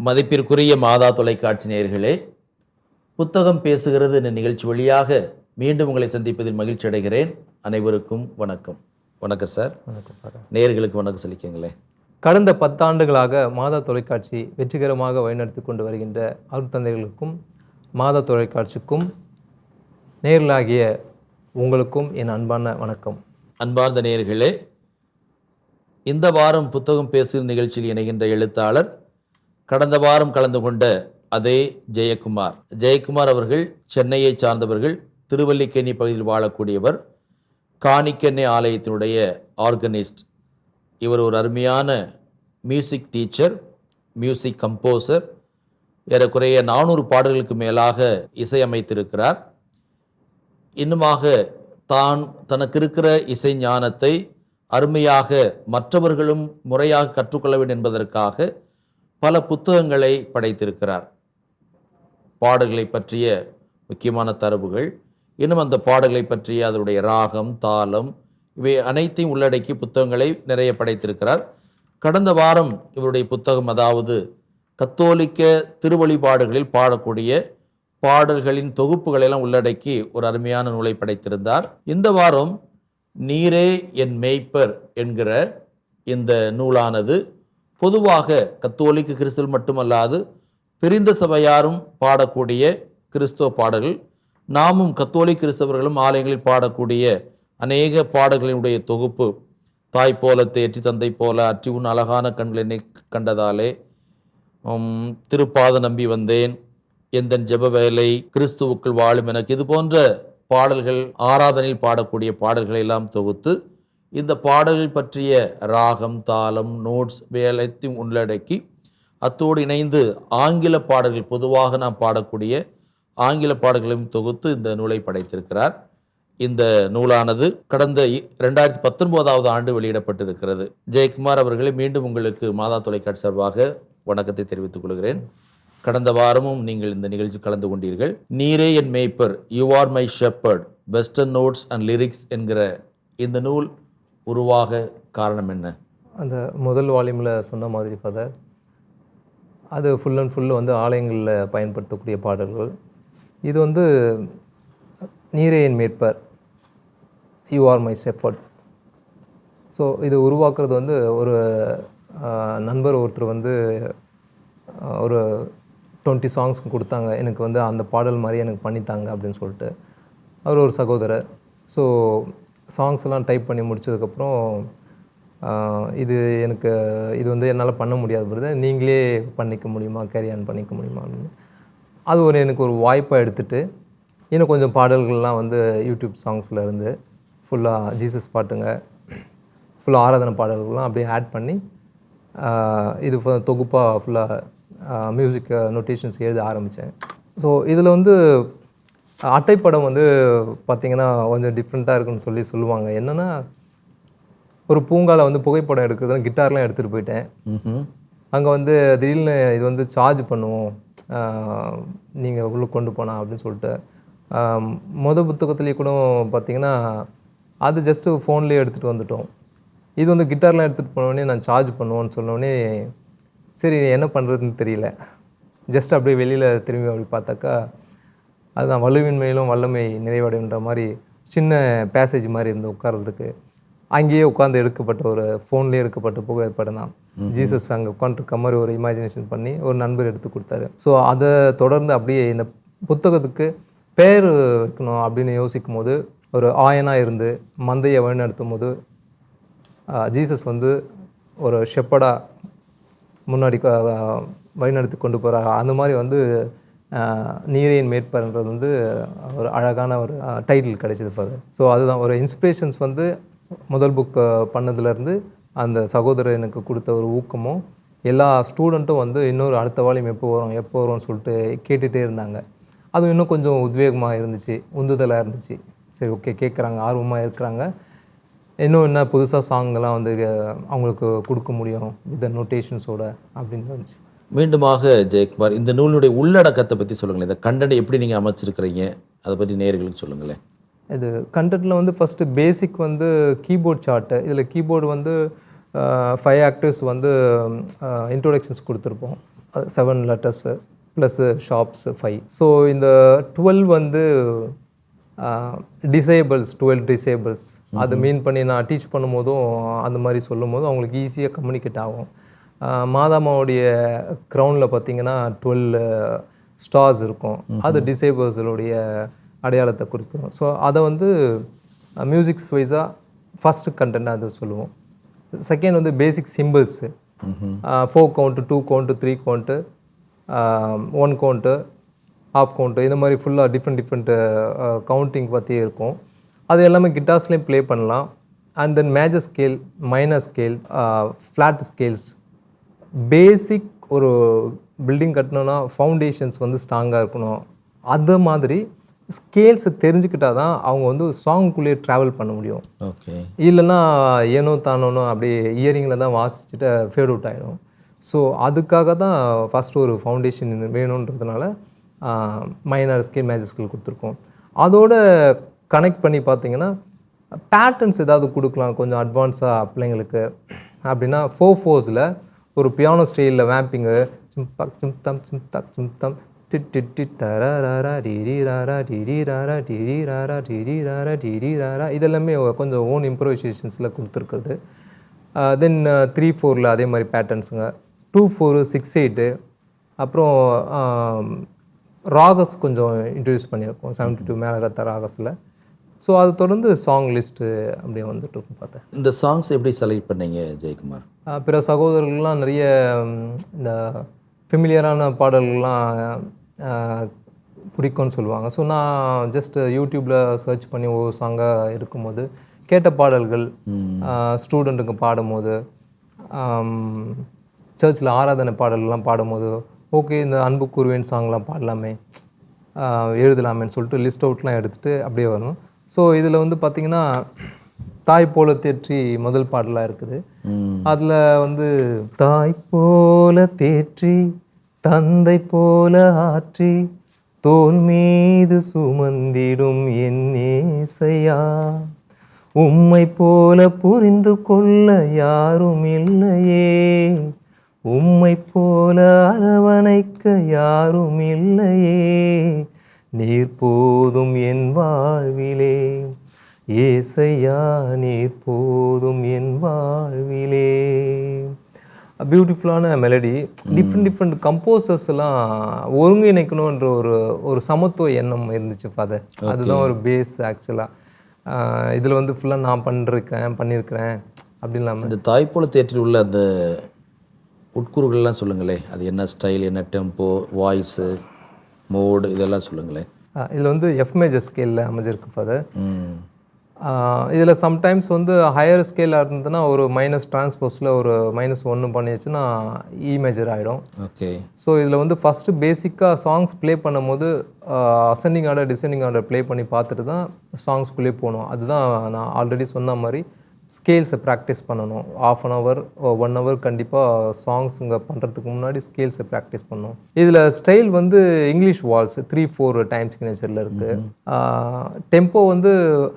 மதிப்பிற்குரிய மாதா தொலைக்காட்சி நேர்களே புத்தகம் பேசுகிறது என்ற நிகழ்ச்சி வழியாக மீண்டும் உங்களை சந்திப்பதில் மகிழ்ச்சி அடைகிறேன். அனைவருக்கும் வணக்கம். வணக்கம் சார். நேயர்களுக்கு வணக்கம் சொல்லிக்கங்களேன் கடந்த பத்தாண்டுகளாக மாதா தொலைக்காட்சி வெற்றிகரமாக வழிநடத்தி கொண்டு வருகின்ற அருட்தந்தைகளுக்கும் மாதா தொலைக்காட்சிக்கும் நேர்களாகிய உங்களுக்கும் என் அன்பான வணக்கம். அன்பார்ந்த நேயர்களே இந்த வாரம் புத்தகம் பேசுகிற நிகழ்ச்சியில் இணைகின்ற எழுத்தாளர் கடந்த வாரம் கலந்து கொண்ட அதே ஜெயக்குமார். ஜெயக்குமார் அவர்கள் சென்னையை சார்ந்தவர்கள் திருவல்லிக்கேணி பகுதியில் வாழக்கூடியவர் காணிக்கெண்ணை ஆலயத்தினுடைய ஆர்கனிஸ்ட். இவர் ஒரு அருமையான மியூசிக் டீச்சர் மியூசிக் கம்போசர். ஏறக்குறைய நானூறு பாடல்களுக்கு மேலாக இசையமைத்திருக்கிறார். இன்னுமாக தான் தனக்கு இருக்கிற இசை ஞானத்தை அருமையாக மற்றவர்களும் முறையாக கற்றுக்கொள்ள வேண்டும் என்பதற்காக பல புத்தகங்களை படைத்திருக்கிறார். பாடல்களை பற்றிய முக்கியமான தரவுகள் இன்னும் அந்த பாடல்களை பற்றிய அதனுடைய ராகம் தாளம் இவை அனைத்தையும் உள்ளடக்கி புத்தகங்களை நிறைய படைத்திருக்கிறார். கடந்த வாரம் இவருடைய புத்தகம் அதாவது கத்தோலிக்க திருவழிபாடுகளில் பாடக்கூடிய பாடல்களின் தொகுப்புகளெல்லாம் உள்ளடக்கி ஒரு அருமையான நூலை படைத்திருந்தார். இந்த வாரம் நீரே என் மேய்ப்பர் என்கிற இந்த நூலானது பொதுவாக கத்தோலிக்க கிறிஸ்தல் மட்டுமல்லாது பிரிந்த சபையாரும் பாடக்கூடிய கிறிஸ்துவ பாடல்கள் நாமும் கத்தோலி கிறிஸ்தவர்களும் ஆலயங்களில் பாடக்கூடிய அநேக பாடல்களினுடைய தொகுப்பு தாய் போல தேற்றி தந்தை போல அற்றி உன் அழகான கண்கள் என்னை கண்டதாலே திருப்பாத நம்பி வந்தேன். எந்தன் ஜெப வேலை கிறிஸ்துவுக்குள் வாழும் எனக்கு. இது போன்ற பாடல்கள் ஆராதனையில் பாடக்கூடிய பாடல்களை எல்லாம் தொகுத்து இந்த பாடல்கள் பற்றிய ராகம் தாளம் நோட்ஸ் வேலைத்தையும் உள்ளடக்கி அத்தோடு இணைந்து ஆங்கில பாடல்கள் பொதுவாக நாம் பாடக்கூடிய ஆங்கில பாடல்களையும் தொகுத்து இந்த நூலை படைத்திருக்கிறார். இந்த நூலானது கடந்த இ- ரெண்டாயிரத்தி பத்தொன்பதாவது ஆண்டு வெளியிடப்பட்டிருக்கிறது. ஜெயக்குமார் அவர்களை மீண்டும் உங்களுக்கு மாதா தொலைக்காட்சி சார்பாக வணக்கத்தை தெரிவித்துக் கொள்கிறேன். கடந்த வாரமும் நீங்கள் இந்த நிகழ்ச்சி கலந்து கொண்டீர்கள். நீரே என் மேய்ப்பர் you are my shepherd western notes and lyrics என்கிற இந்த நூல் உருவாக காரணம் என்ன? அந்த முதல் வால்யூமில் சொன்ன மாதிரி ஃபாதர் அது ஃபுல் அண்ட் ஃபுல்லு வந்து ஆலயங்களில் பயன்படுத்தக்கூடிய பாடல்கள். இது வந்து நீரையின் மேற்பர் you are my shepherd so இது உருவாக்குறது வந்து ஒரு நண்பர் ஒருத்தர் வந்து ஒரு டுவெண்ட்டி சாங்ஸ் கொடுத்தாங்க. எனக்கு வந்து அந்த பாடல் மாதிரி எனக்கு பண்ணித்தாங்க அப்படின்னு சொல்லிட்டு. அவர் ஒரு சகோதரர். ஸோ சாங்ஸ் எல்லாம் டைப் பண்ணி முடிச்சதுக்கப்புறம் இது எனக்கு இது வந்து என்னால் பண்ண முடியாது பிரதர் நீங்களே பண்ணிக்க முடியுமா? கேரி பண்ணிக்க முடியுமா? அது ஒரு எனக்கு ஒரு வாய்ப்பாக எடுத்துட்டு இன்னும் கொஞ்சம் பாடல்கள்லாம் வந்து யூடியூப் சாங்ஸில் இருந்து ஃபுல்லாக ஜீசஸ் பாட்டுங்க ஃபுல்லாக ஆராதனை பாடல்கள்லாம் அப்படியே ஆட் பண்ணி இது தொகுப்பாக ஃபுல்லாக மியூசிக் நோட்டேஷன்ஸ் எழுத ஆரம்பித்தேன் ஸோ இதில் வந்து அட்டைப்படம் வந்து பார்த்திங்கன்னா கொஞ்சம் டிஃப்ரெண்ட்டாக இருக்குன்னு சொல்லி சொல்லுவாங்க. என்னென்னா ஒரு பூங்கால வந்து புகைப்படம் எடுக்கிறதுன்னு கிட்டார்லாம் எடுத்துகிட்டு போயிட்டேன். அங்கே வந்து திடீர்னு இது வந்து சார்ஜ் பண்ணுவோம். நீங்கள் உள்ளே கொண்டு போனா அப்படின்னு சொல்லிட்டு. ஆஹ் மொத புத்தகத்துலேயே கூட பார்த்தீங்கன்னா அது ஜஸ்ட்டு ஃபோன்லேயே எடுத்துகிட்டு வந்துட்டோம். இது வந்து கிட்டார்லாம் எடுத்துகிட்டு போனோடனே நான் சார்ஜ் பண்ணுவோன்னு சொன்னோடனே சரி என்ன பண்ணுறதுன்னு தெரியல. ஜஸ்ட் அப்படியே வெளியில் திரும்பி அப்படி பார்த்தாக்கா அதுதான் வலுவின்மையிலும் வல்லமை நிறைவடைன்ற மாதிரி சின்ன பேசேஜ் மாதிரி இருந்து உட்கார்றதுக்கு. அங்கேயே உட்காந்து எடுக்கப்பட்ட ஒரு ஃபோன்லேயே எடுக்கப்பட்ட புகைப்படம் தான். ஜீசஸ் அங்கே உட்காந்துருக்க மாதிரி ஒரு இமேஜினேஷன் பண்ணி ஒரு நண்பர் எடுத்து கொடுத்தாரு. ஸோ அதை தொடர்ந்து அப்படியே இந்த புத்தகத்துக்கு பேர் வைக்கணும் அப்படின்னு யோசிக்கும் போது ஒரு ஆயனாக இருந்து மந்தையை வழிநடத்தும் போது ஜீசஸ் வந்து ஒரு ஷெப்படாக முன்னாடி வழிநடத்தி கொண்டு போகிறார் அந்த மாதிரி வந்து நீரின் மேற்பர்ன்றது வந்து ஒரு அழகான ஒரு டைட்டில் கிடைச்சது பாரு ஸோ அதுதான். ஒரு இன்ஸ்பிரேஷன்ஸ் வந்து முதல் புக் பண்ணதுலேருந்து அந்த சகோதரர் எனக்கு கொடுத்த ஒரு ஊக்கமும் எல்லா ஸ்டூடெண்ட்டும் வந்து இன்னொரு அடுத்த வாலியம் எப்போ வரும் எப்போ வரும்னு சொல்லிட்டு கேட்டுகிட்டே இருந்தாங்க. அது இன்னும் கொஞ்சம் உத்வேகமாக இருந்துச்சு உந்துதலாக இருந்துச்சு. சரி ஓகே கேட்குறாங்க ஆர்வமாக இருக்கிறாங்க. இன்னும் என்ன புதுசாக சாங்கெல்லாம் வந்து அவங்களுக்கு கொடுக்க முடியும் வித் நோட்டேஷன்ஸோட அப்படின்னு இருந்துச்சு மீண்டுமாக ஜெயக்குமார் இந்த நூலினுடைய உள்ளடக்கத்தை பற்றி சொல்லுங்களேன். இந்த கண்டனை எப்படி நீங்கள் அமைச்சிருக்கிறீங்க அதை பற்றி நேர்களுக்கு சொல்லுங்களேன். இது கண்டென்ட்டில் வந்து ஃபஸ்ட்டு பேசிக் வந்து கீபோர்ட் சார்ட்டு இதில் கீபோர்டு வந்து ஃபைவ் ஆக்டிவ்ஸ் வந்து இன்ட்ரோடக்ஷன்ஸ் கொடுத்துருப்போம். Seven letters plus sharps five so இந்த டுவெல் வந்து டிசேபிள்ஸ் டுவெல் டிசேபிள்ஸ் அது மீன் பண்ணி நான் டீச் பண்ணும்போதும் அந்த மாதிரி சொல்லும் போதும் அவங்களுக்கு ஈஸியாக கம்யூனிகேட் ஆகும். மாதாமாவுடைய க்ரௌனில் பார்த்தீங்கன்னா டுவெல் ஸ்டார்ஸ் இருக்கும். அது டிசேபிள்ஸுடைய அடையாளத்தை குறிக்கும். ஸோ அதை வந்து மியூசிக்ஸ் வைஸாக ஃபஸ்ட்டு கண்டென்ட் அதை சொல்லுவோம். செகண்ட் வந்து basic symbols four count two count three count one count half count இந்த மாதிரி ஃபுல்லாக டிஃப்ரெண்ட் டிஃப்ரெண்ட் கவுண்டிங் பற்றி இருக்கும். அது எல்லாமே கிட்டார்ஸ்லேயும் ப்ளே பண்ணலாம். And then major scale minor scale flat scales basic ஒரு பில்டிங் கட்டணும்னா ஃபவுண்டேஷன்ஸ் வந்து ஸ்ட்ராங்காக இருக்கணும். அது மாதிரி ஸ்கேல்ஸை தெரிஞ்சுக்கிட்டா தான் அவங்க வந்து சாங்குக்குள்ளேயே ட்ராவல் பண்ண முடியும். ஓகே இல்லைன்னா ஏனோ தானோனோ அப்படியே இயரிங்கில் தான் வாசிச்சுட்டு ஃபேட் அவுட் ஆகிடும் ஸோ அதுக்காக தான் ஃபஸ்ட் ஒரு ஃபவுண்டேஷன் வேணுன்றதுனால மைனர் ஸ்கேல் மேஜர் ஸ்கேல் கொடுத்துருக்கோம். அதோட கனெக்ட் பண்ணி பார்த்தீங்கன்னா பேட்டர்ன்ஸ் ஏதாவது கொடுக்கலாம் கொஞ்சம் அட்வான்ஸாக பிள்ளைங்களுக்கு. அப்படின்னா ஃபோர் ஃபோர்ஸில் ஒரு பியானோ ஸ்டைலில் வேம்பிங்கு சிம் பக் சிம் தம் சிம் தக் சிம் தம் டிட் டிரி ராரா டிரி ராரா டிரி ராரா டிரி ராரா டிரி ராரா இதெல்லாமே கொஞ்சம் ஓன் இம்ப்ரவைசேஷன்ஸில் கொடுத்துருக்குறது தென் த்ரீ ஃபோரில் அதே மாதிரி பேட்டர்ன்ஸுங்க டூ ஃபோரு சிக்ஸ் எயிட்டு அப்புறம் ராகஸ் கொஞ்சம் இன்ட்ரடியூஸ் பண்ணியிருக்கோம் செவன்டி டூ மேலகத்த ராகஸில் ஸோ அதை தொடர்ந்து சாங் லிஸ்ட்டு அப்படியே வந்துட்டு இருக்கும் பார்த்தேன் இந்த சாங்ஸ் எப்படி செலக்ட் பண்ணீங்க ஜெயக்குமார் பிற சகோதரர்கள்லாம் நிறைய இந்த ஃபெமிலியரான பாடல்கள்லாம் பிடிக்கும்னு சொல்லுவாங்க. ஸோ நான் ஜஸ்ட் யூடியூப்பில் சர்ச் பண்ணி ஒரு சாங்காக இருக்கும்போது கேட்ட பாடல்கள் ஸ்டூடெண்ட்டுக்கு பாடும்போது சர்ச்சில் ஆராதனை பாடல்கள்லாம் பாடும்போது ஓகே இந்த அன்பு கூறுவேன் சாங்லாம் பாடலாமே எழுதலாமேன்னு சொல்லிட்டு லிஸ்ட் அவுட்லாம் எடுத்துகிட்டு அப்படியே வரணும். ஸோ இதில் வந்து பார்த்திங்கன்னா தாய் போல தேற்றி முதல் பாடலாக இருக்குது. அதில் வந்து தாய் போல தேற்றி தந்தை போல ஆற்றி தோல் மீது சுமந்திடும் என் நேசையா உம்மை போல புரிந்து கொள்ள யாரும் இல்லையே. உம்மை போல அரவணைக்க யாரும் இல்லையே. நீர் போதும் என் வாழ்விலே. ஏசையா நீர் போதும் என் வாழ்விலே. பியூட்டிஃபுல்லான மெலடி டிஃப்ரெண்ட் டிஃப்ரெண்ட் கம்போசர்ஸ் எல்லாம் ஒருங்கிணைக்கணுன்ற ஒரு ஒரு சமத்துவ எண்ணம் இருந்துச்சு ஃபாதர் அதுதான் ஒரு பேஸ் ஆக்சுவலாக இதில் வந்து ஃபுல்லாக நான் பண்ணிருக்கேன் பண்ணியிருக்கிறேன் அப்படி இல்லாமல் இந்த தாய்ப்போல தேற்றில் உள்ள அந்த உட்கூறுகள்லாம் சொல்லுங்களேன் அது என்ன ஸ்டைல் என்ன டெம்போ வாய்ஸு மோடு இதெல்லாம் சொல்லுங்களேன் இதில் வந்து எஃப் மேஜர் ஸ்கேலில் அமைஞ்சிருக்கு ஃபாதர் இதில் சம்டைம்ஸ் வந்து ஹையர் ஸ்கேலாக இருந்ததுன்னா ஒரு மைனஸ் டிரான்ஸ்போஸில் ஒரு மைனஸ் ஒன்று பண்ணிடுச்சுன்னா இ மேஜர் ஆகிடும் ஓகே ஸோ இதில் வந்து ஃபஸ்ட்டு பேசிக்காக சாங்ஸ் ப்ளே பண்ணும்போது ascending order descending order play பண்ணி பார்த்துட்டு தான் சாங்ஸ்குள்ளே போகணும். அதுதான் நான் ஆல்ரெடி சொன்ன மாதிரி ஸ்கேல்ஸை ப்ராக்டிஸ் பண்ணணும். Half an hour one hour கண்டிப்பாக சாங்ஸுங்க பண்ணுறதுக்கு முன்னாடி ஸ்கேல்ஸை ப்ராக்டிஸ் பண்ணணும். இதில் ஸ்டைல் வந்து English waltz three four time சிக்னேச்சரில் இருக்குது டெம்போ வந்து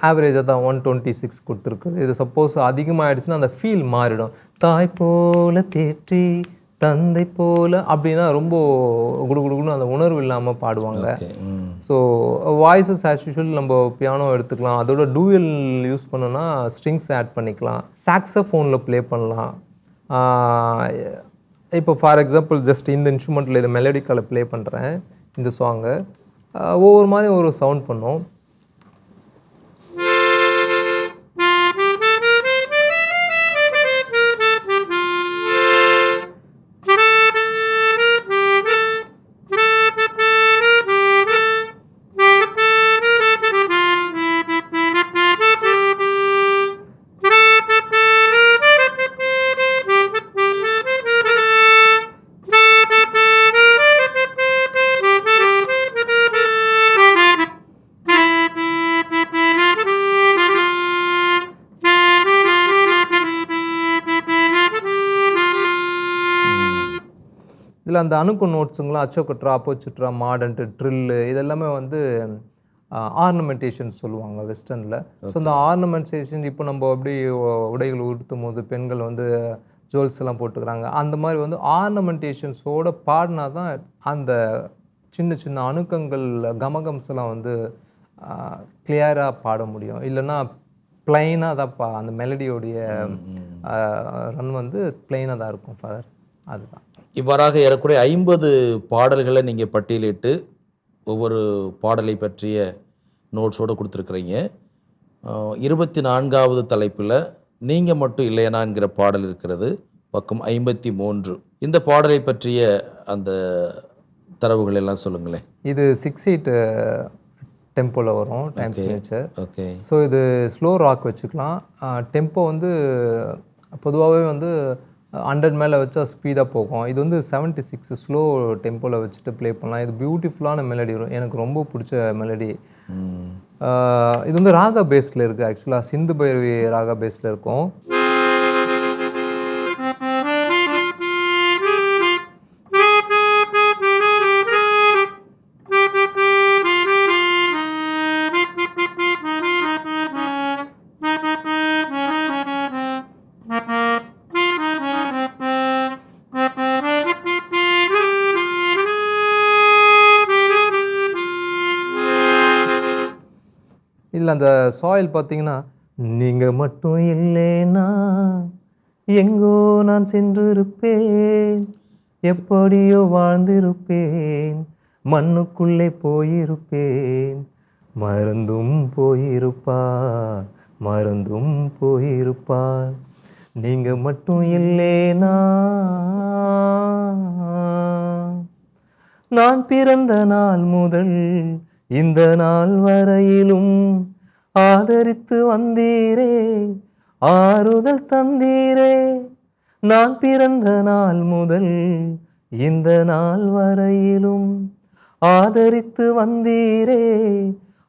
ஆவரேஜாக தான் ஒன் டுவெண்ட்டி சிக்ஸ் கொடுத்துருக்கு. இது சப்போஸ் அதிகமாகிடுச்சுன்னா அந்த ஃபீல் மாறிடும். தாய் போல தேற்றி தந்தை போல அப்படின்னா ரொம்ப குடு குடுகுடுன்னு அந்த உணர்வு இல்லாமல் பாடுவாங்க. ஸோ வாய்ஸஸ் ஆஸ் யூஷுவல் நம்ம பியானோ எடுத்துக்கலாம். அதோட டூயல் யூஸ் பண்ணோன்னா ஸ்ட்ரிங்ஸ் ஆட் பண்ணிக்கலாம். சாக்ஸஃபோனில் ப்ளே பண்ணலாம். இப்போ ஃபார் எக்ஸாம்பிள் ஜஸ்ட் இந்த இன்ஸ்ட்ருமெண்ட்டில் இதை மெலடிக்கால ப்ளே பண்ணுறேன் இந்த சாங்கை ஒவ்வொரு மாதிரி ஒரு சவுண்ட் பண்ணும். இதில் அந்த அணுக்கு நோட்ஸுங்களாம் அச்சோக்கட்ரா அப்போச்சுட்ரா மாடன்ட்டு ட்ரில்லு இதெல்லாமே வந்து ஆர்னமெண்டேஷன் சொல்லுவாங்க வெஸ்டர்னில். ஸோ அந்த ஆர்னமெண்டேஷன் இப்போ நம்ம அப்படி உடைகள் உடுத்தும் போது பெண்கள் வந்து ஜுவல்ஸ் எல்லாம் போட்டுக்கிறாங்க. அந்த மாதிரி வந்து ஆர்னமெண்டேஷன்ஸோட பாடினா தான் அந்த சின்ன சின்ன அணுக்கங்கள் கமகம்ஸ் எல்லாம் வந்து கிளியராக பாட முடியும். இல்லைன்னா பிளைனாக தான் பா அந்த மெலடியோடைய ரன் வந்து பிளைனாக தான் இருக்கும் ஃபாதர் அதுதான். இவ்வாறாக ஏறக்குறைய ஐம்பது பாடல்களை நீங்கள் பட்டியலிட்டு ஒவ்வொரு பாடலை பற்றிய நோட்ஸோடு கொடுத்துருக்குறீங்க. இருபத்தி நான்காவது தலைப்பில் நீங்கள் மட்டும் இல்லையனா என்கிற பாடல் இருக்கிறது. பக்கம் ஐம்பத்தி மூன்று இந்த பாடலை பற்றிய அந்த தரவுகள் எல்லாம் சொல்லுங்களேன். இது சிக்ஸ் எயிட் டெம்போவில் வரும் டைம் சிக்னேச்சர் ஓகே ஸோ இது ஸ்லோ ராக் வச்சுக்கலாம். டெம்போ வந்து பொதுவாகவே வந்து ஹண்ட்ரட் மேலே வச்சா ஸ்பீடாக போகும். இது வந்து 76 சிக்ஸ் ஸ்லோ டெம்போவில் வச்சுட்டு ப்ளே பண்ணலாம். இது பியூட்டிஃபுல்லான மெலடி வரும் எனக்கு ரொம்ப பிடிச்ச மெலடி இது வந்து ராகா பேஸில் இருக்குது ஆக்சுவலாக சிந்து பைரவி ராகா பேஸில் இருக்கும். அந்த சாயில் பார்த்தீங்கன்னா நீங்கள் மட்டும் இல்லைனா எங்கோ நான் சென்றிருப்பேன். எப்படியோ வாழ்ந்திருப்பேன். மண்ணுக்குள்ளே போயிருப்பேன். மறந்தும் போயிருப்பார். மறந்தும் போயிருப்பார். நீங்கள் மட்டும் இல்லைனா நான் பிறந்த நாள் முதல் இந்த நாள் வரையிலும் ஆதரித்து வந்தீரே ஆறுதல் தந்தீரே. நான் பிறந்த நாள் முதல் இந்த நாள் வரையிலும் ஆதரித்து வந்தீரே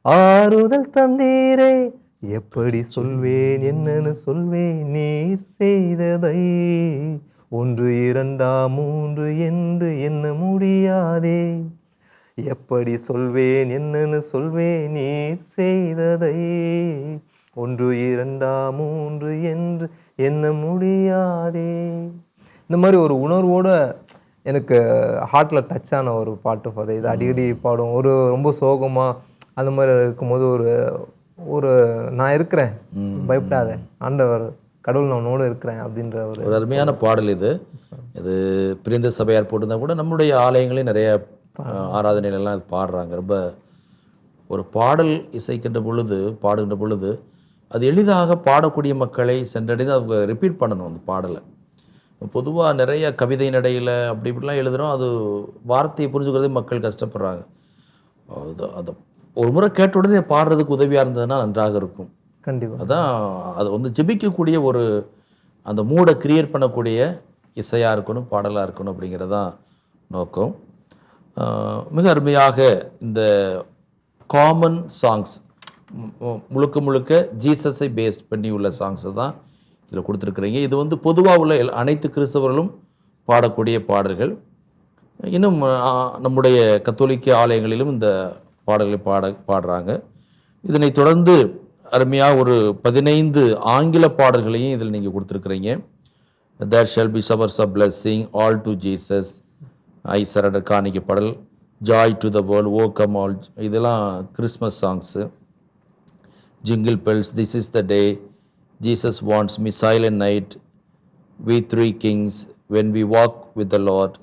ஆறுதல் தந்தீரே. எப்படி சொல்வேன் என்னன்னு சொல்வேன் நீர் செய்ததை. ஒன்று இரண்டா மூன்று என்று என்ன முடியாதே. எப்படி சொல்வேன் என்னன்னு சொல்வேன் நீர் செய்ததை. ஒன்று இரண்டா மூன்று என்று எண்ண முடியாதே. இந்த மாதிரி ஒரு உணர்வோட எனக்கு ஹார்ட்டில் டச் ஆன ஒரு பாட்டு ஃபாதர் இது அடிக்கடி பாடும். ஒரு ரொம்ப சோகமாக அந்த மாதிரி இருக்கும்போது ஒரு ஒரு நான் இருக்கிறேன் பயப்படாத. ஆண்டவர் கடவுள் உன்னோட இருக்கிறேன் அப்படின்ற ஒரு ஒரு அருமையான பாடல் இது. இது பிரிந்த சபையார் போட்டிருந்தா கூட நம்முடைய ஆலயங்களையும் நிறைய ஆராதனையிலலாம் பாடுறாங்க. ரொம்ப ஒரு பாடல் இசைக்கின்ற பொழுது பாடுகின்ற பொழுது அது எளிதாக பாடக்கூடிய மக்களை சென்றடைந்து அவங்க ரிப்பீட் பண்ணணும் அந்த பாடலை. பொதுவாக நிறைய கவிதை நடையில் அப்படி இப்படிலாம் எழுதுகிறோம் அது வார்த்தையை புரிஞ்சுக்கிறதே மக்கள் கஷ்டப்படுறாங்க. அது அது ஒரு முறை கேட்ட உடனே பாடுறதுக்கு உதவியாக இருந்ததுன்னா நன்றாக இருக்கும். கண்டிப்பாக அதான் அது வந்து ஜெபிக்கக்கூடிய ஒரு அந்த மூடை கிரியேட் பண்ணக்கூடிய இசையாக இருக்கணும் பாடலாக இருக்கணும் அப்படிங்கிறது தான் நோக்கம். மிக அருமையாக இந்த காமன் சாங்ஸ் முழுக்க முழுக்க ஜீசஸை பேஸ்ட் பண்ணி உள்ள சாங்ஸை தான் இதில் கொடுத்துருக்குறீங்க. இது வந்து பொதுவாக உள்ள அனைத்து கிறிஸ்தவர்களும் பாடக்கூடிய பாடல்கள். இன்னும் நம்முடைய கத்தோலிக்க ஆலயங்களிலும் இந்த பாடல்களை பாட பாடுறாங்க. இதனை தொடர்ந்து அருமையாக ஒரு பதினைந்து ஆங்கில பாடல்களையும் இதில் நீங்கள் கொடுத்துருக்குறீங்க. There shall be showers of blessing all to Jesus I surrender காணிக்க பாடல் joy to the world O come all இதெல்லாம் Christmas songs jingle bells this is the day Jesus wants me silent night we three kings when we walk with the Lord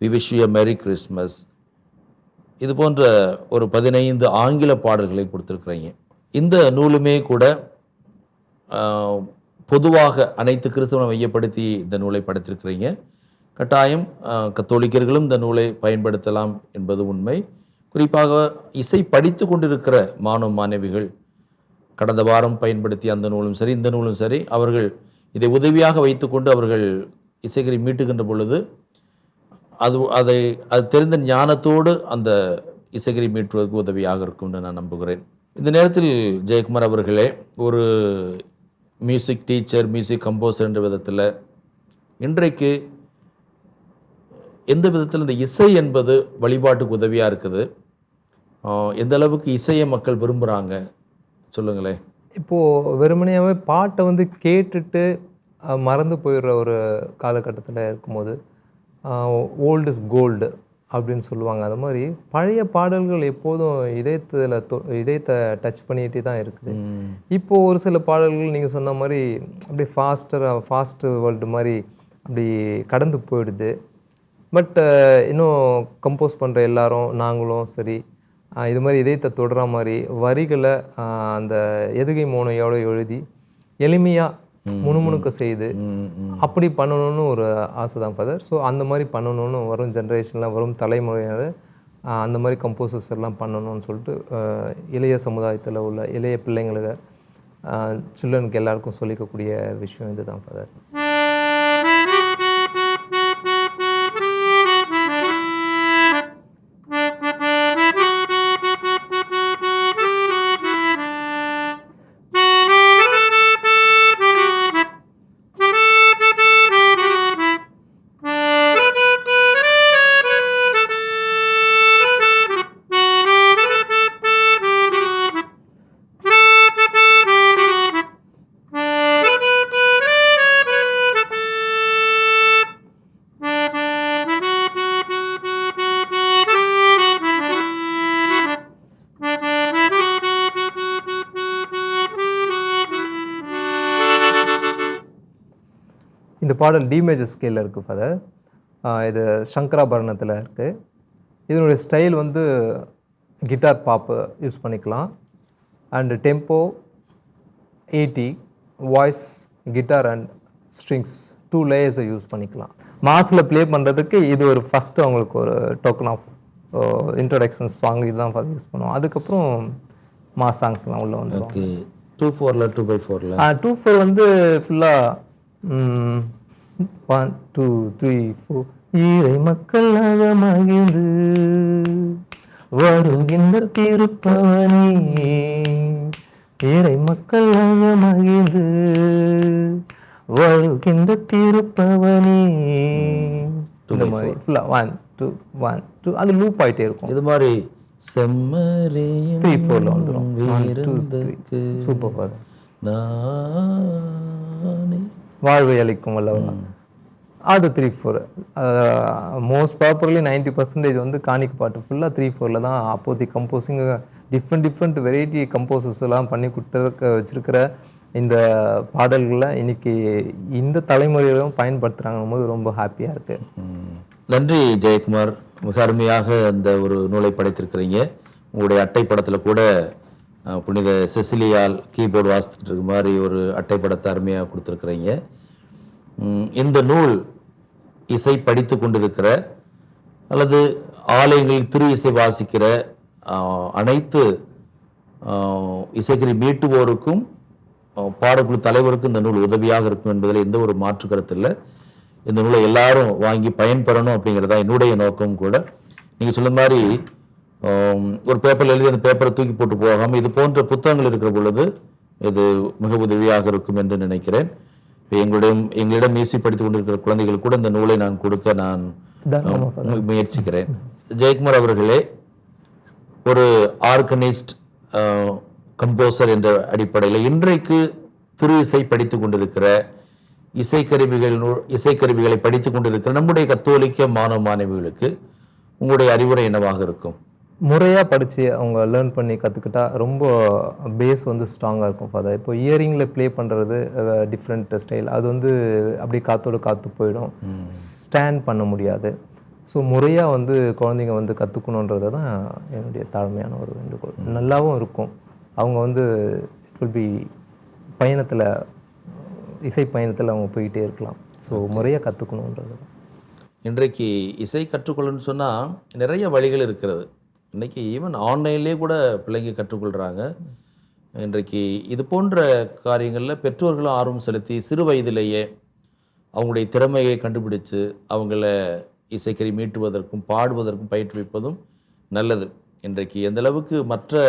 we wish you merry Christmas இது போன்ற ஒரு பதினைந்து ஆங்கில பாடல்களை கொடுத்துருக்குறீங்க. இந்த நூலுமே கூட பொதுவாக அனைத்து கிறிஸ்தவனை மையப்படுத்தி இந்த நூலை படைத்திருக்கிறீங்க. கட்டாயம் கத்தோலிக்கர்களும் இந்த நூலை பயன்படுத்தலாம் என்பது உண்மை. குறிப்பாக இசை படித்து கொண்டிருக்கிற மாணவ மாணவிகள் கடந்த வாரம் பயன்படுத்திய அந்த நூலும் சரி இந்த நூலும் சரி அவர்கள் இதை உதவியாக வைத்துக்கொண்டு அவர்கள் இசைகளை மீட்டுகின்ற பொழுது அது அதை அது தெரிந்த ஞானத்தோடு அந்த இசைகளை மீட்டுவதற்கு உதவியாக இருக்கும்னு நான் நம்புகிறேன். இந்த நேரத்தில் ஜெயக்குமார் அவர்களே ஒரு மியூசிக் டீச்சர் மியூசிக் கம்போசர் என்ற விதத்தில் இன்றைக்கு எந்த விதத்தில் இந்த இசை என்பது வழிபாட்டுக்கு உதவியாக இருக்குது? எந்த அளவுக்கு இசையை மக்கள் விரும்புகிறாங்க சொல்லுங்களேன். இப்போது வெறுமனையாகவே பாட்டை வந்து கேட்டுட்டு மறந்து போயிடுற ஒரு காலகட்டத்தில் இருக்கும்போது ஓல்டு இஸ் கோல்டு அப்படின்னு சொல்லுவாங்க. அது மாதிரி பழைய பாடல்கள் எப்போதும் இதயத்தில் தொ- இதயத்தை டச் பண்ணிகிட்டே தான் இருக்குது. இப்போது ஒரு சில பாடல்கள் நீங்கள் சொன்ன மாதிரி அப்படியே ஃபாஸ்டராக ஃபாஸ்ட் வேர்ல்டு மாதிரி அப்படி கடந்து போயிடுது. பட் இன்னும் கம்போஸ் பண்ணுற எல்லாரும் நாங்களும் சரி இது மாதிரி இதயத்தை தொடுற மாதிரி வரிகளை அந்த எதுகை மோனையோட எழுதி எளிமையாக முணுமுணுக்க செய்து அப்படி பண்ணணும்னு ஒரு ஆசை தான் ஃபாதர் ஸோ அந்த மாதிரி பண்ணணும்னு வரும் ஜென்ரேஷனில் வரும் தலைமுறையினர் அந்த மாதிரி கம்போசர்ஸ் எல்லாம் பண்ணணும்னு சொல்லிட்டு இளைய சமுதாயத்தில் உள்ள இளைய பிள்ளைங்களுக்கு சில்ட்ரனுக்கு எல்லாருக்கும் சொல்லிக்கக்கூடிய விஷயம் இதுதான் ஃபாதர் பாடல் டி மேஜர் ஸ்கேலில் இருக்குது ஃபாதர் இது சங்கராபரணத்தில் இருக்குது இதனுடைய ஸ்டைல் வந்து கிட்டார் பாப்பு யூஸ் பண்ணிக்கலாம். And tempo eighty voice guitar and strings two லேயர்ஸை use பண்ணிக்கலாம். மாஸில் ப்ளே பண்ணுறதுக்கு இது ஒரு ஃபஸ்ட்டு அவங்களுக்கு ஒரு டோக்கன் ஆஃப் இன்ட்ரொடக்ஷன் சாங் இதுதான் ஃபாதர் யூஸ் பண்ணுவோம். அதுக்கப்புறம் மாஸ் சாங்ஸ்லாம் உள்ளே வந்துடும் ஓகே டூ ஃபோரில் டூ பை ஃபோரில் டூ ஃபோர் வந்து ஃபுல்லாக ஒன் டூ த்ரீ ஃபோர் ஈரை மக்கள் மகிழ்ந்து வருகின்ற திருப்பவனி. ஈரை மக்கள் மகிழ்ந்து வருகின்ற திருப்பவனி. இந்த மாதிரி ஃபுல்லாக ஒன் டூ ஒன் டூ அது லூப் ஆயிட்டே இருக்கும். இது மாதிரி செம்மறியும் த்ரீ ஃபோரில் வந்துடும் சூப்பர் ஃபாதர் நானே வாழ்வை அளிக்கும் வல்லவன். அது three four most properly ninety percentage வந்து காணிக்க பாட்டு ஃபுல்லாக த்ரீ ஃபோரில் தான் அப்போதைக்கு composing different different variety composers எல்லாம் பண்ணி கொடுத்துருக்க வச்சிருக்கிற இந்த பாடல்களை இன்னைக்கு இந்த தலைமுறையிலும் பயன்படுத்துகிறாங்க போது ரொம்ப ஹாப்பியாக இருக்குது. நன்றி ஜெயக்குமார். மிக அருமையாக அந்த ஒரு நூலை படைத்திருக்கிறீங்க. உங்களுடைய அட்டை படத்தில் கூட புனித செசிலியால் கீபோர்டு வாசித்துட்டு இருக்க மாதிரி ஒரு அட்டைப்படத்தை அருமையாக கொடுத்துருக்குறீங்க. இந்த நூல் இசை படித்து கொண்டிருக்கிற அல்லது ஆலயங்களில் திரு இசை வாசிக்கிற அனைத்து அஹ், இசைக்கறி மீட்டுவோருக்கும் பாடக்குழு தலைவருக்கும் இந்த நூல் உதவியாக இருக்கும் என்பதில் எந்த ஒரு மாற்று கருத்து இல்லை. இந்த நூலை எல்லாரும் வாங்கி பயன்பெறணும் அப்படிங்கிறதா என்னுடைய நோக்கம் கூட. நீங்கள் சொன்ன மாதிரி ஒரு பேப்பரில் எழுதி அந்த பேப்பரை தூக்கி போட்டு போகாமல் இது போன்ற புத்தகங்கள் இருக்கிற பொழுது இது மிக உதவியாக இருக்கும் என்று நினைக்கிறேன். இப்போ எங்களுடைய எங்களிடம் மியூசி படித்துக் கொண்டிருக்கிற குழந்தைகள் கூட இந்த நூலை நான் கொடுக்க நான் முயற்சிக்கிறேன். ஜெயக்குமார் அவர்களே ஒரு ஆர்கனைஸ்ட் கம்போசர் என்ற அடிப்படையில் இன்றைக்கு திரு இசை படித்துக் கொண்டிருக்கிற இசைக்கருவிகள் இசைக்கருவிகளை படித்துக் கொண்டிருக்கிற நம்முடைய கத்தோலிக்க மாணவ மாணவிகளுக்கு உங்களுடைய அறிவுரை என்னவாக இருக்கும்? முறையாக படித்து அவங்க லேர்ன் பண்ணி கற்றுக்கிட்டா ரொம்ப பேஸ் வந்து ஸ்ட்ராங்காக இருக்கும் ஃபாதர் இப்போ இயரிங்கில் ப்ளே பண்ணுறது டிஃப்ரெண்ட் ஸ்டைல் அது வந்து அப்படியே காத்தோடு காத்து போயிடும். ஸ்டாண்ட் பண்ண முடியாது. ஸோ முறையாக வந்து குழந்தைங்க வந்து கற்றுக்கணுன்றது தான் என்னுடைய தாழ்மையான ஒரு வேண்டுகோள். நல்லாவும் இருக்கும். அவங்க வந்து இட் வில் பி பயணத்தில் இசை பயணத்தில் அவங்க போயிட்டே இருக்கலாம். ஸோ முறையாக கற்றுக்கணுன்றது இன்றைக்கு இசை கற்றுக்கொள்ளணும்னு சொன்னால் நிறைய வழிகள் இருக்கிறது. இன்றைக்கி ஈவன் ஆன்லைன்லேயே கூட பிள்ளைங்க கற்றுக்கொள்கிறாங்க இன்றைக்கு இது போன்ற காரியங்களில் பெற்றோர்களும் ஆர்வம் செலுத்தி சிறு வயதிலேயே அவங்களுடைய திறமையை கண்டுபிடித்து அவங்கள இசைக்கறி மீட்டுவதற்கும் பாடுவதற்கும் பயிற்றுவிப்பதும் நல்லது. இன்றைக்கு எந்தளவுக்கு மற்ற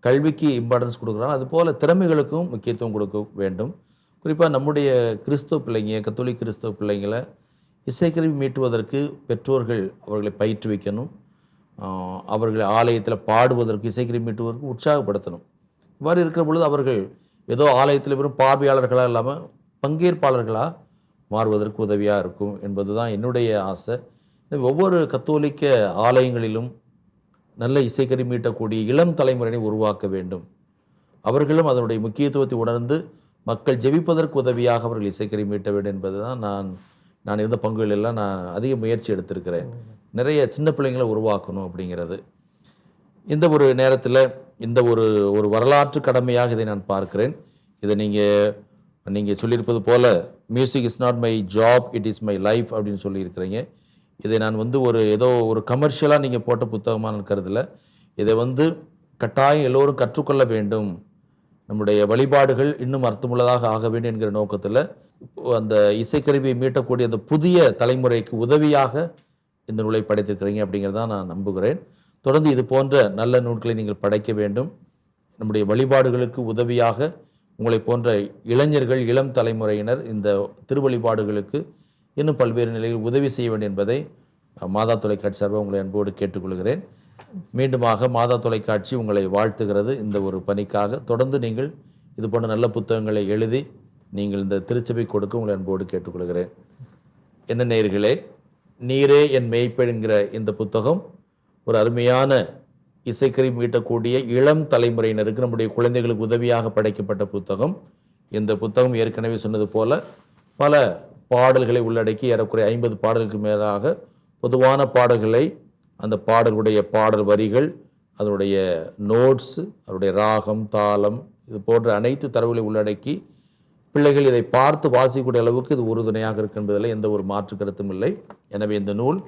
கல்விக்கு இம்பார்ட்டன்ஸ் கொடுக்குறாங்க அதுபோல் திறமைகளுக்கும் முக்கியத்துவம் கொடுக்க வேண்டும். குறிப்பாக நம்முடைய கிறிஸ்துவ பிள்ளைங்க கத்தோலிக் கிறிஸ்தவ பிள்ளைங்களை இசைக்கருவி மீட்டுவதற்கு பெற்றோர்கள் அவர்களை பயிற்றுவிக்கணும். அவர்களை ஆலயத்தில் பாடுவதற்கு இசைக்கருவி மீட்டுவதற்கு உற்சாகப்படுத்தணும். இவ்வாறு இருக்கிற பொழுது அவர்கள் ஏதோ ஆலயத்தில் வெறும் பார்வையாளர்களாக இல்லாமல் பங்கேற்பாளர்களாக மாறுவதற்கு உதவியாக இருக்கும் என்பது தான் என்னுடைய ஆசை. ஒவ்வொரு கத்தோலிக்க ஆலயங்களிலும் நல்ல இசைக்கருவி மீட்டக்கூடிய இளம் தலைமுறையினை உருவாக்க வேண்டும். அவர்களும் அதனுடைய முக்கியத்துவத்தை உணர்ந்து மக்கள் ஜெபிப்பதற்கு உதவியாக அவர்கள் இசைக்கருவி மீட்ட வேண்டும் என்பது தான் நான் நான் இருந்த பங்குகளெல்லாம் நான் அதிக முயற்சி எடுத்திருக்கிறேன். நிறைய சின்ன பிள்ளைங்களை உருவாக்கணும் அப்படிங்கிறது. இந்த ஒரு நேரத்தில் இந்த ஒரு ஒரு வரலாற்று கடமையாக இதை நான் பார்க்கிறேன். இதை நீங்கள் நீங்கள் சொல்லியிருப்பது போல் music is not my job it is my life அப்படின்னு சொல்லியிருக்கிறீங்க. இதை நான் வந்து ஒரு ஏதோ ஒரு கமர்ஷியலாக நீங்கள் போட்ட புத்தகமாக இருக்கிறதுல இதை வந்து கட்டாயம் எல்லோரும் கற்றுக்கொள்ள வேண்டும். நம்முடைய வழிபாடுகள் இன்னும் அர்த்தமுள்ளதாக ஆக வேண்டும் என்கிற நோக்கத்தில் அந்த இசைக்கருவியை மீட்டக்கூடிய அந்த புதிய தலைமுறைக்கு உதவியாக இந்த நூலை படைத்திருக்கிறீங்க அப்படிங்கிறதா நான் நம்புகிறேன். தொடர்ந்து இது போன்ற நல்ல நூல்களை நீங்கள் படைக்க வேண்டும். நம்முடைய வழிபாடுகளுக்கு உதவியாக உங்களை போன்ற இளைஞர்கள் இளம் தலைமுறையினர் இந்த திருவழிபாடுகளுக்கு இன்னும் பல்வேறு நிலையில் உதவி செய்ய வேண்டும் என்பதை மாதா தொலைக்காட்சி சார்பாக உங்களை அன்போடு கேட்டுக்கொள்கிறேன். மீண்டுமாக மாதா தொலைக்காட்சி உங்களை வாழ்த்துகிறது இந்த ஒரு பணிக்காக. தொடர்ந்து நீங்கள் இது போன்ற நல்ல புத்தகங்களை எழுதி நீங்கள் இந்த திருச்சபை கொடுக்க உங்களை அன்போடு கேட்டுக்கொள்கிறேன். என்ன நேர்களே நீரே என் மேய்ப்பன் இந்த புத்தகம் ஒரு அருமையான இசைக்கறி மீட்டக்கூடிய இளம் தலைமுறையினருக்கு நம்முடைய குழந்தைகளுக்கு உதவியாக படைக்கப்பட்ட புத்தகம். இந்த புத்தகம் ஏற்கனவே சொன்னது போல பல பாடல்களை உள்ளடக்கி ஏறக்குறைய ஐம்பது பாடலுக்கு மேலாக பொதுவான பாடல்களை அந்த பாடலுடைய பாடல் வரிகள் அதனுடைய நோட்ஸ் அதனுடைய ராகம் தாளம் இது போன்ற அனைத்து தரவுகளை உள்ளடக்கி பிள்ளைகள் இதை பார்த்து வாசிக்கக்கூடிய அளவுக்கு இது உறுதுணையாக இருக்கு என்பதில் எந்த ஒரு மாற்று கருத்தும் இல்லை. எனவே இந்த நூல்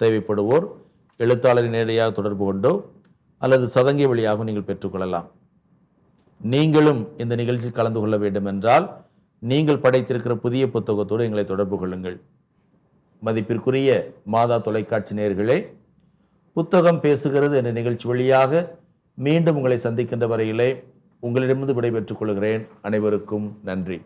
தேவைப்படுவோர் எழுத்தாளரை நேரடியாக தொடர்பு கொண்டோ அல்லது சதங்கை வழியாக நீங்கள் பெற்றுக்கொள்ளலாம். நீங்களும் இந்த நிகழ்ச்சியில் கலந்து கொள்ள வேண்டும் என்றால் நீங்கள் படைத்திருக்கிற புதிய புத்தகத்தோடு எங்களை தொடர்பு கொள்ளுங்கள். மதிப்பிற்குரிய மாதா தொலைக்காட்சி நேர்களே புத்தகம் பேசுகிறது என்ற நிகழ்ச்சி வழியாக மீண்டும் உங்களை சந்திக்கின்ற வரையிலே உங்களிடமிருந்து விடைபெற்றுக் கொள்கிறேன். அனைவருக்கும் நன்றி.